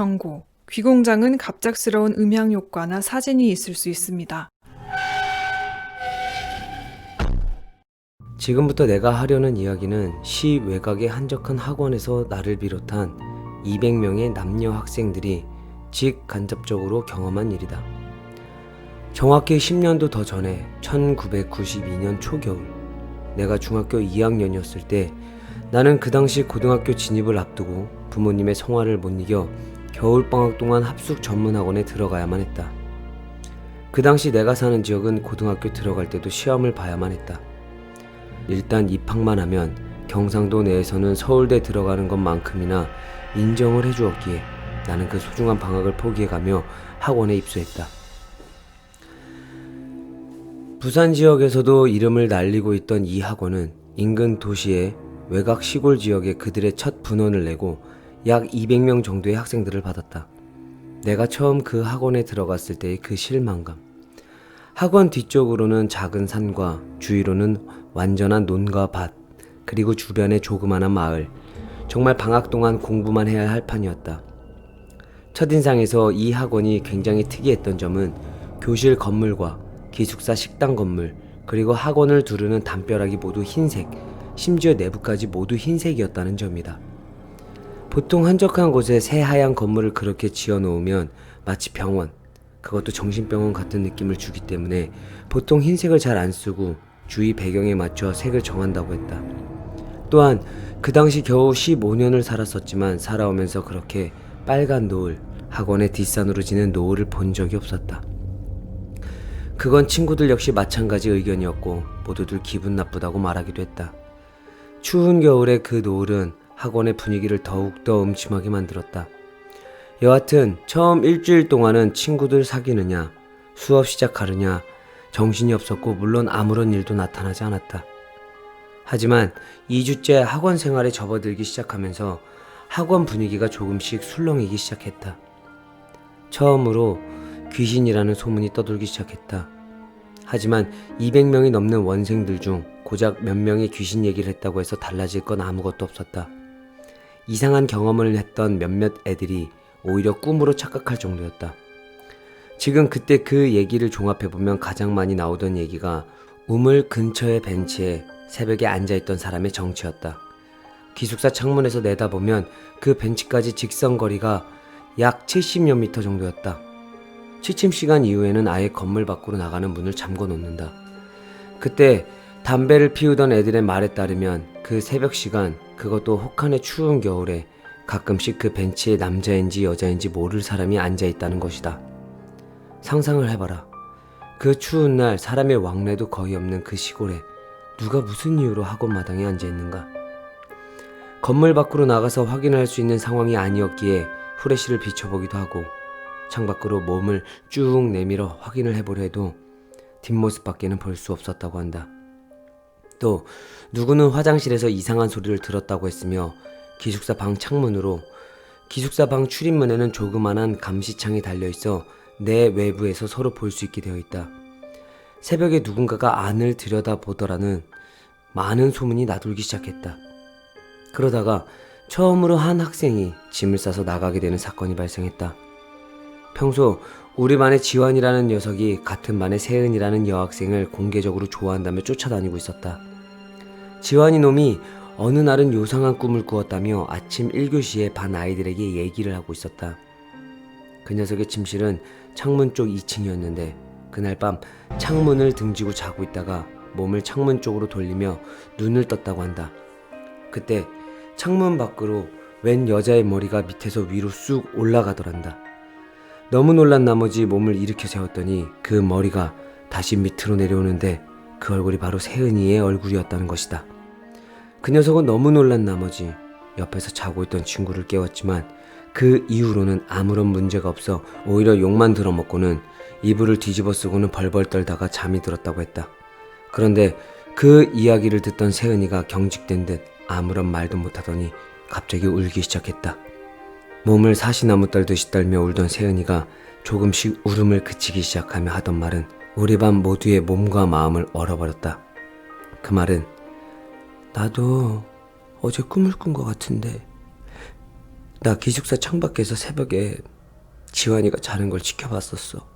경고. 귀공장은 갑작스러운 음향 효과나 사진이 있을 수 있습니다. 지금부터 내가 하려는 이야기는 시 외곽의 한적한 학원에서 나를 비롯한 200명의 남녀 학생들이 직간접적으로 경험한 일이다. 정확히 10년도 더 전에 1992년 초겨울 내가 중학교 2학년이었을 때 나는 그 당시 고등학교 진입을 앞두고 부모님의 성화를 못 이겨 겨울방학 동안 합숙 전문학원에 들어가야만 했다. 그 당시 내가 사는 지역은 고등학교 들어갈 때도 시험을 봐야만 했다. 일단 입학만 하면 경상도 내에서는 서울대 들어가는 것만큼이나 인정을 해주었기에 나는 그 소중한 방학을 포기해가며 학원에 입소했다. 부산 지역에서도 이름을 날리고 있던 이 학원은 인근 도시의 외곽 시골 지역에 그들의 첫 분원을 내고 약 200명 정도의 학생들을 받았다. 내가 처음 그 학원에 들어갔을 때의 그 실망감. 학원 뒤쪽으로는 작은 산과 주위로는 완전한 논과 밭, 그리고 주변에 조그마한 마을. 정말 방학 동안 공부만 해야 할 판이었다. 첫인상에서 이 학원이 굉장히 특이했던 점은 교실 건물과 기숙사 식당 건물, 그리고 학원을 두르는 담벼락이 모두 흰색, 심지어 내부까지 모두 흰색이었다는 점이다. 보통 한적한 곳에 새하얀 건물을 그렇게 지어 놓으면 마치 병원, 그것도 정신병원 같은 느낌을 주기 때문에 보통 흰색을 잘 안 쓰고 주위 배경에 맞춰 색을 정한다고 했다. 또한 그 당시 겨우 15년을 살았었지만 살아오면서 그렇게 빨간 노을, 학원의 뒷산으로 지는 노을을 본 적이 없었다. 그건 친구들 역시 마찬가지 의견이었고 모두들 기분 나쁘다고 말하기도 했다. 추운 겨울에 그 노을은 학원의 분위기를 더욱더 음침하게 만들었다. 여하튼 처음 일주일 동안은 친구들 사귀느냐, 수업 시작하느냐, 정신이 없었고 물론 아무런 일도 나타나지 않았다. 하지만 2주째 학원 생활에 접어들기 시작하면서 학원 분위기가 조금씩 술렁이기 시작했다. 처음으로 귀신이라는 소문이 떠돌기 시작했다. 하지만 200명이 넘는 원생들 중 고작 몇 명이 귀신 얘기를 했다고 해서 달라질 건 아무것도 없었다. 이상한 경험을 했던 몇몇 애들이 오히려 꿈으로 착각할 정도였다. 지금 그때 그 얘기를 종합해보면 가장 많이 나오던 얘기가 우물 근처의 벤치에 새벽에 앉아있던 사람의 정체였다. 기숙사 창문에서 내다보면 그 벤치까지 직선 거리가 약 70여 미터 정도였다. 취침 시간 이후에는 아예 건물 밖으로 나가는 문을 잠궈 놓는다. 그때 담배를 피우던 애들의 말에 따르면 그 새벽 시간 그것도 혹한의 추운 겨울에 가끔씩 그 벤치에 남자인지 여자인지 모를 사람이 앉아 있다는 것이다. 상상을 해봐라. 그 추운 날 사람의 왕래도 거의 없는 그 시골에 누가 무슨 이유로 학원 마당에 앉아 있는가? 건물 밖으로 나가서 확인할 수 있는 상황이 아니었기에 후레쉬를 비춰보기도 하고 창밖으로 몸을 쭉 내밀어 확인을 해보려 해도 뒷모습밖에는 볼 수 없었다고 한다. 또 누구는 화장실에서 이상한 소리를 들었다고 했으며 기숙사 방 창문으로 기숙사 방 출입문에는 조그만한 감시창이 달려 있어 내 외부에서 서로 볼 수 있게 되어 있다. 새벽에 누군가가 안을 들여다보더라는 많은 소문이 나돌기 시작했다. 그러다가 처음으로 한 학생이 짐을 싸서 나가게 되는 사건이 발생했다. 평소 우리 반의 지환이라는 녀석이 같은 반의 세은이라는 여학생을 공개적으로 좋아한다며 쫓아다니고 있었다. 지환이 놈이 어느 날은 요상한 꿈을 꾸었다며 아침 1교시에 반 아이들에게 얘기를 하고 있었다. 그 녀석의 침실은 창문 쪽 2층이었는데 그날 밤 창문을 등지고 자고 있다가 몸을 창문 쪽으로 돌리며 눈을 떴다고 한다. 그때 창문 밖으로 웬 여자의 머리가 밑에서 위로 쑥 올라가더란다. 너무 놀란 나머지 몸을 일으켜 세웠더니 그 머리가 다시 밑으로 내려오는데 그 얼굴이 바로 세은이의 얼굴이었다는 것이다. 그 녀석은 너무 놀란 나머지 옆에서 자고 있던 친구를 깨웠지만 그 이후로는 아무런 문제가 없어 오히려 욕만 들어먹고는 이불을 뒤집어 쓰고는 벌벌 떨다가 잠이 들었다고 했다. 그런데 그 이야기를 듣던 세은이가 경직된 듯 아무런 말도 못하더니 갑자기 울기 시작했다. 몸을 사시나무 떨듯이 떨며 울던 세은이가 조금씩 울음을 그치기 시작하며 하던 말은 우리 반 모두의 몸과 마음을 얼어버렸다. 그 말은 나도 어제 꿈을 꾼 것 같은데 나 기숙사 창밖에서 새벽에 지환이가 자는 걸 지켜봤었어.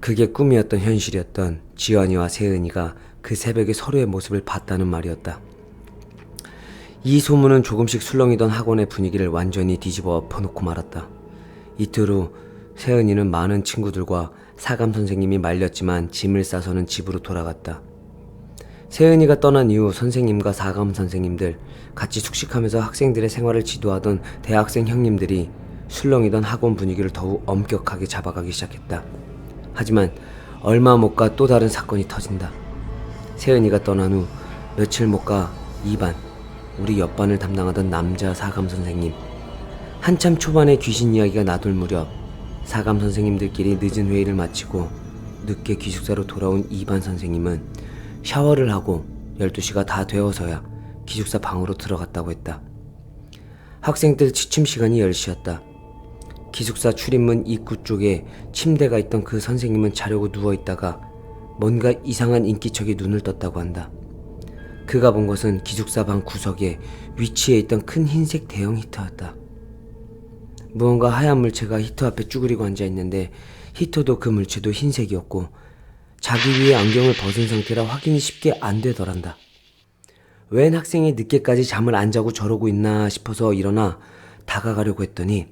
그게 꿈이었던 현실이었던 지환이와 세은이가 그 새벽에 서로의 모습을 봤다는 말이었다. 이 소문은 조금씩 술렁이던 학원의 분위기를 완전히 뒤집어 엎어놓고 말았다. 이틀 후 세은이는 많은 친구들과 사감 선생님이 말렸지만 짐을 싸서는 집으로 돌아갔다. 세은이가 떠난 이후 선생님과 사감 선생님들 같이 숙식하면서 학생들의 생활을 지도하던 대학생 형님들이 술렁이던 학원 분위기를 더욱 엄격하게 잡아가기 시작했다. 하지만 얼마 못 가 또 다른 사건이 터진다. 세은이가 떠난 후 며칠 못 가 2반 우리 옆반을 담당하던 남자 사감 선생님 한참 초반에 귀신 이야기가 나돌 무렵 사감 선생님들끼리 늦은 회의를 마치고 늦게 기숙사로 돌아온 2반 선생님은 샤워를 하고 12시가 다 되어서야 기숙사 방으로 들어갔다고 했다. 학생들 취침 시간이 10시였다. 기숙사 출입문 입구 쪽에 침대가 있던 그 선생님은 자려고 누워 있다가 뭔가 이상한 인기척이 눈을 떴다고 한다. 그가 본 것은 기숙사 방 구석에 위치해 있던 큰 흰색 대형 히터였다. 무언가 하얀 물체가 히터 앞에 쭈그리고 앉아 있는데 히터도 그 물체도 흰색이었고 자기 위에 안경을 벗은 상태라 확인이 쉽게 안 되더란다. 웬 학생이 늦게까지 잠을 안 자고 저러고 있나 싶어서 일어나 다가가려고 했더니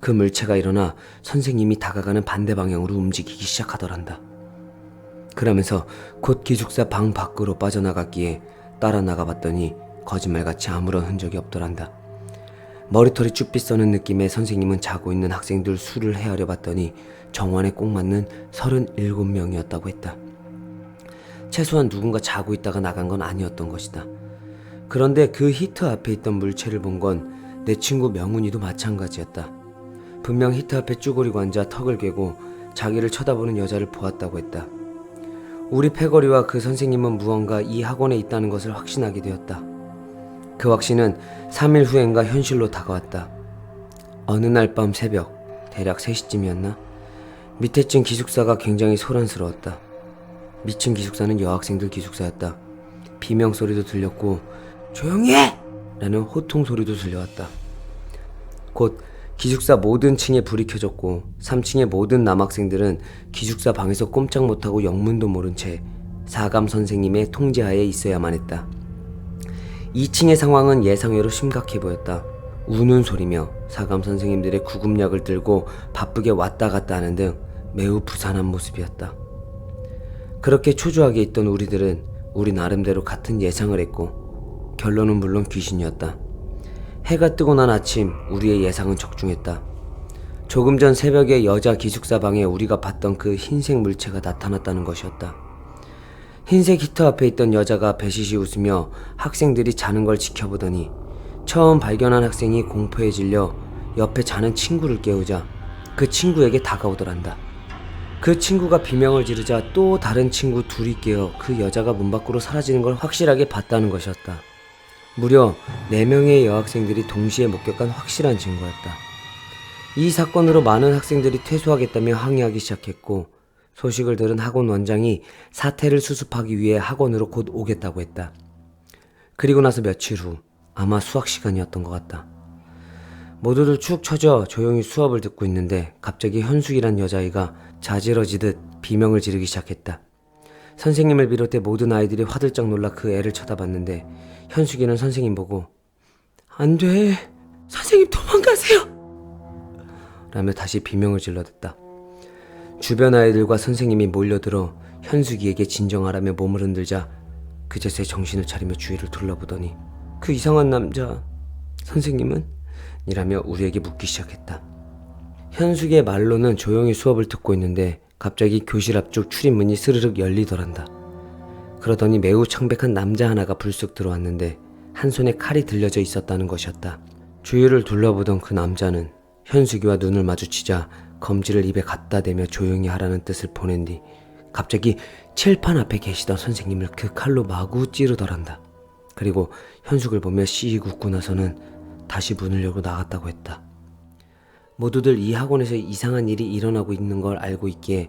그 물체가 일어나 선생님이 다가가는 반대 방향으로 움직이기 시작하더란다. 그러면서 곧 기숙사 방 밖으로 빠져나갔기에 따라 나가봤더니 거짓말같이 아무런 흔적이 없더란다. 머리털이 쭈삣 써는 느낌의 선생님은 자고 있는 학생들 수를 헤아려 봤더니 정원에 꼭 맞는 37명이었다고 했다. 최소한 누군가 자고 있다가 나간 건 아니었던 것이다. 그런데 그 히터 앞에 있던 물체를 본 건 내 친구 명훈이도 마찬가지였다. 분명 히터 앞에 쭈그리고 앉아 턱을 괴고 자기를 쳐다보는 여자를 보았다고 했다. 우리 패거리와 그 선생님은 무언가 이 학원에 있다는 것을 확신하게 되었다. 그 확신은 3일 후엔가 현실로 다가왔다. 어느 날 밤 새벽, 대략 3시쯤이었나? 밑에 층 기숙사가 굉장히 소란스러웠다. 미층 기숙사는 여학생들 기숙사였다. 비명 소리도 들렸고 조용히 해! 라는 호통 소리도 들려왔다. 곧 기숙사 모든 층에 불이 켜졌고 3층의 모든 남학생들은 기숙사 방에서 꼼짝 못하고 영문도 모른 채 사감 선생님의 통제하에 있어야만 했다. 2층의 상황은 예상외로 심각해 보였다. 우는 소리며 사감 선생님들의 구급약을 들고 바쁘게 왔다 갔다 하는 등 매우 부산한 모습이었다. 그렇게 초조하게 있던 우리들은 우리 나름대로 같은 예상을 했고 결론은 물론 귀신이었다. 해가 뜨고 난 아침 우리의 예상은 적중했다. 조금 전 새벽에 여자 기숙사 방에 우리가 봤던 그 흰색 물체가 나타났다는 것이었다. 흰색 히터 앞에 있던 여자가 배시시 웃으며 학생들이 자는 걸 지켜보더니 처음 발견한 학생이 공포에 질려 옆에 자는 친구를 깨우자 그 친구에게 다가오더란다. 그 친구가 비명을 지르자 또 다른 친구 둘이 깨어 그 여자가 문 밖으로 사라지는 걸 확실하게 봤다는 것이었다. 무려 4명의 여학생들이 동시에 목격한 확실한 증거였다. 이 사건으로 많은 학생들이 퇴소하겠다며 항의하기 시작했고 소식을 들은 학원 원장이 사태를 수습하기 위해 학원으로 곧 오겠다고 했다. 그리고 나서 며칠 후 아마 수학 시간이었던 것 같다. 모두들 축 처져 조용히 수업을 듣고 있는데 갑자기 현숙이란 여자아이가 자지러지듯 비명을 지르기 시작했다. 선생님을 비롯해 모든 아이들이 화들짝 놀라 그 애를 쳐다봤는데 현숙이는 선생님 보고 안 돼. 선생님 도망가세요. 라며 다시 비명을 질러댔다. 주변 아이들과 선생님이 몰려들어 현숙이에게 진정하라며 몸을 흔들자 그제서야 정신을 차리며 주위를 둘러보더니 그 이상한 남자 선생님은? 이라며 우리에게 묻기 시작했다. 현숙의 말로는 조용히 수업을 듣고 있는데 갑자기 교실 앞쪽 출입문이 스르륵 열리더란다. 그러더니 매우 청백한 남자 하나가 불쑥 들어왔는데 한 손에 칼이 들려져 있었다는 것이었다. 주위를 둘러보던 그 남자는 현숙이와 눈을 마주치자 검지를 입에 갖다 대며 조용히 하라는 뜻을 보낸 뒤 갑자기 칠판 앞에 계시던 선생님을 그 칼로 마구 찌르더란다. 그리고 현숙을 보며 씩 웃고 나서는 다시 문을 열고 나갔다고 했다. 모두들 이 학원에서 이상한 일이 일어나고 있는 걸 알고 있기에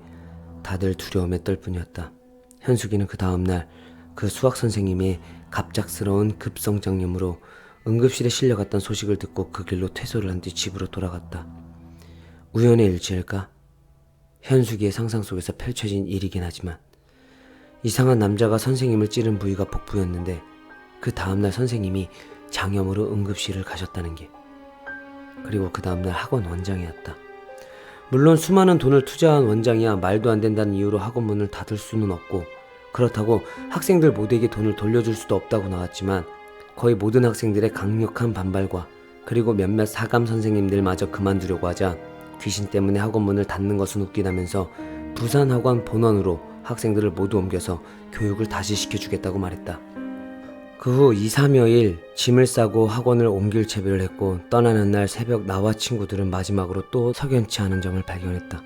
다들 두려움에 떨 뿐이었다. 현숙이는 그 다음날 그 수학 선생님의 갑작스러운 급성장염으로 응급실에 실려갔다는 소식을 듣고 그 길로 퇴소를 한 뒤 집으로 돌아갔다. 우연의 일치일까? 현숙이의 상상 속에서 펼쳐진 일이긴 하지만 이상한 남자가 선생님을 찌른 부위가 복부였는데 그 다음날 선생님이 장염으로 응급실을 가셨다는 게 그리고 그 다음날 학원 원장이었다. 물론 수많은 돈을 투자한 원장이야 말도 안 된다는 이유로 학원 문을 닫을 수는 없고 그렇다고 학생들 모두에게 돈을 돌려줄 수도 없다고 나왔지만 거의 모든 학생들의 강력한 반발과 그리고 몇몇 사감 선생님들마저 그만두려고 하자 귀신 때문에 학원 문을 닫는 것은 웃기다면서 부산 학원 본원으로 학생들을 모두 옮겨서 교육을 다시 시켜주겠다고 말했다. 그 후 2, 3여일 짐을 싸고 학원을 옮길 채비를 했고 떠나는 날 새벽 나와 친구들은 마지막으로 또 석연치 않은 점을 발견했다.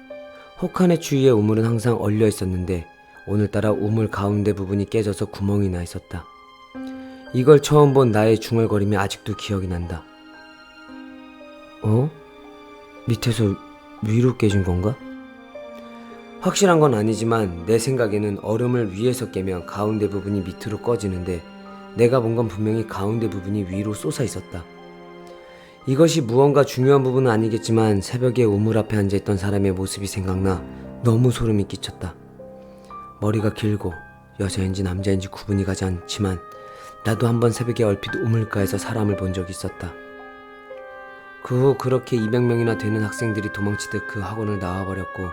혹한의 주위에 우물은 항상 얼려 있었는데 오늘따라 우물 가운데 부분이 깨져서 구멍이 나 있었다. 이걸 처음 본 나의 중얼거림이 아직도 기억이 난다. 어? 밑에서 위로 깨진 건가? 확실한 건 아니지만 내 생각에는 얼음을 위에서 깨면 가운데 부분이 밑으로 꺼지는데 내가 본 건 분명히 가운데 부분이 위로 솟아 있었다. 이것이 무언가 중요한 부분은 아니겠지만 새벽에 우물 앞에 앉아있던 사람의 모습이 생각나 너무 소름이 끼쳤다. 머리가 길고 여자인지 남자인지 구분이 가지 않지만 나도 한번 새벽에 얼핏 우물가에서 사람을 본 적이 있었다. 그 후 그렇게 200명이나 되는 학생들이 도망치듯 그 학원을 나와버렸고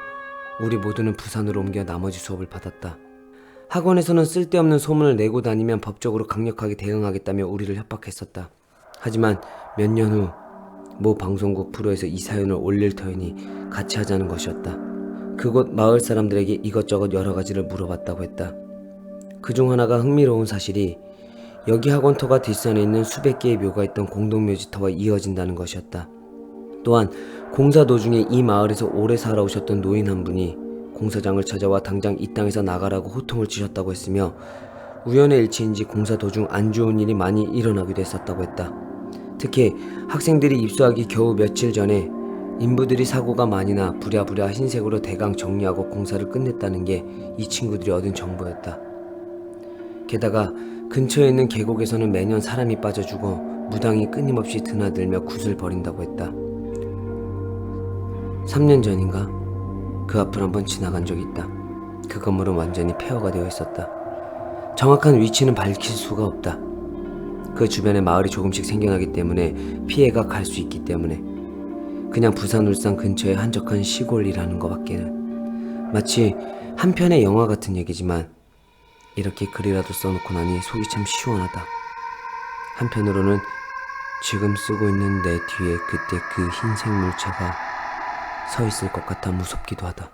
우리 모두는 부산으로 옮겨 나머지 수업을 받았다. 학원에서는 쓸데없는 소문을 내고 다니면 법적으로 강력하게 대응하겠다며 우리를 협박했었다. 하지만 몇 년 후 모 방송국 프로에서 이 사연을 올릴 터이니 같이 하자는 것이었다. 그곳 마을 사람들에게 이것저것 여러 가지를 물어봤다고 했다. 그중 하나가 흥미로운 사실이 여기 학원터가 뒷산에 있는 수백 개의 묘가 있던 공동묘지터와 이어진다는 것이었다. 또한 공사 도중에 이 마을에서 오래 살아오셨던 노인 한 분이 공사장을 찾아와 당장 이 땅에서 나가라고 호통을 치셨다고 했으며 우연의 일치인지 공사 도중 안 좋은 일이 많이 일어나기도 했었다고 했다. 특히 학생들이 입수하기 겨우 며칠 전에 인부들이 사고가 많이 나 부랴부랴 흰색으로 대강 정리하고 공사를 끝냈다는 게 이 친구들이 얻은 정보였다. 게다가 근처에 있는 계곡에서는 매년 사람이 빠져 죽어 무당이 끊임없이 드나들며 굿을 벌인다고 했다. 3년 전인가 그 앞을 한번 지나간 적이 있다. 그 건물은 완전히 폐허가 되어 있었다. 정확한 위치는 밝힐 수가 없다. 그 주변에 마을이 조금씩 생겨나기 때문에 피해가 갈 수 있기 때문에 그냥 부산 울산 근처의 한적한 시골이라는 것밖에는 마치 한 편의 영화 같은 얘기지만 이렇게 글이라도 써놓고 나니 속이 참 시원하다. 한편으로는 지금 쓰고 있는 내 뒤에 그때 그 흰색 물체가 서 있을 것 같아 무섭기도 하다.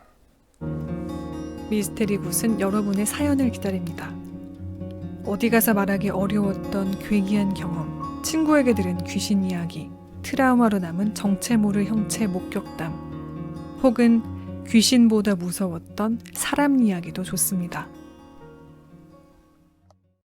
미스테리 굿은 여러분의 사연을 기다립니다. 어디 가서 말하기 어려웠던 괴기한 경험, 친구에게 들은 귀신 이야기, 트라우마로 남은 정체 모를 형체 목격담, 혹은 귀신보다 무서웠던 사람 이야기도 좋습니다.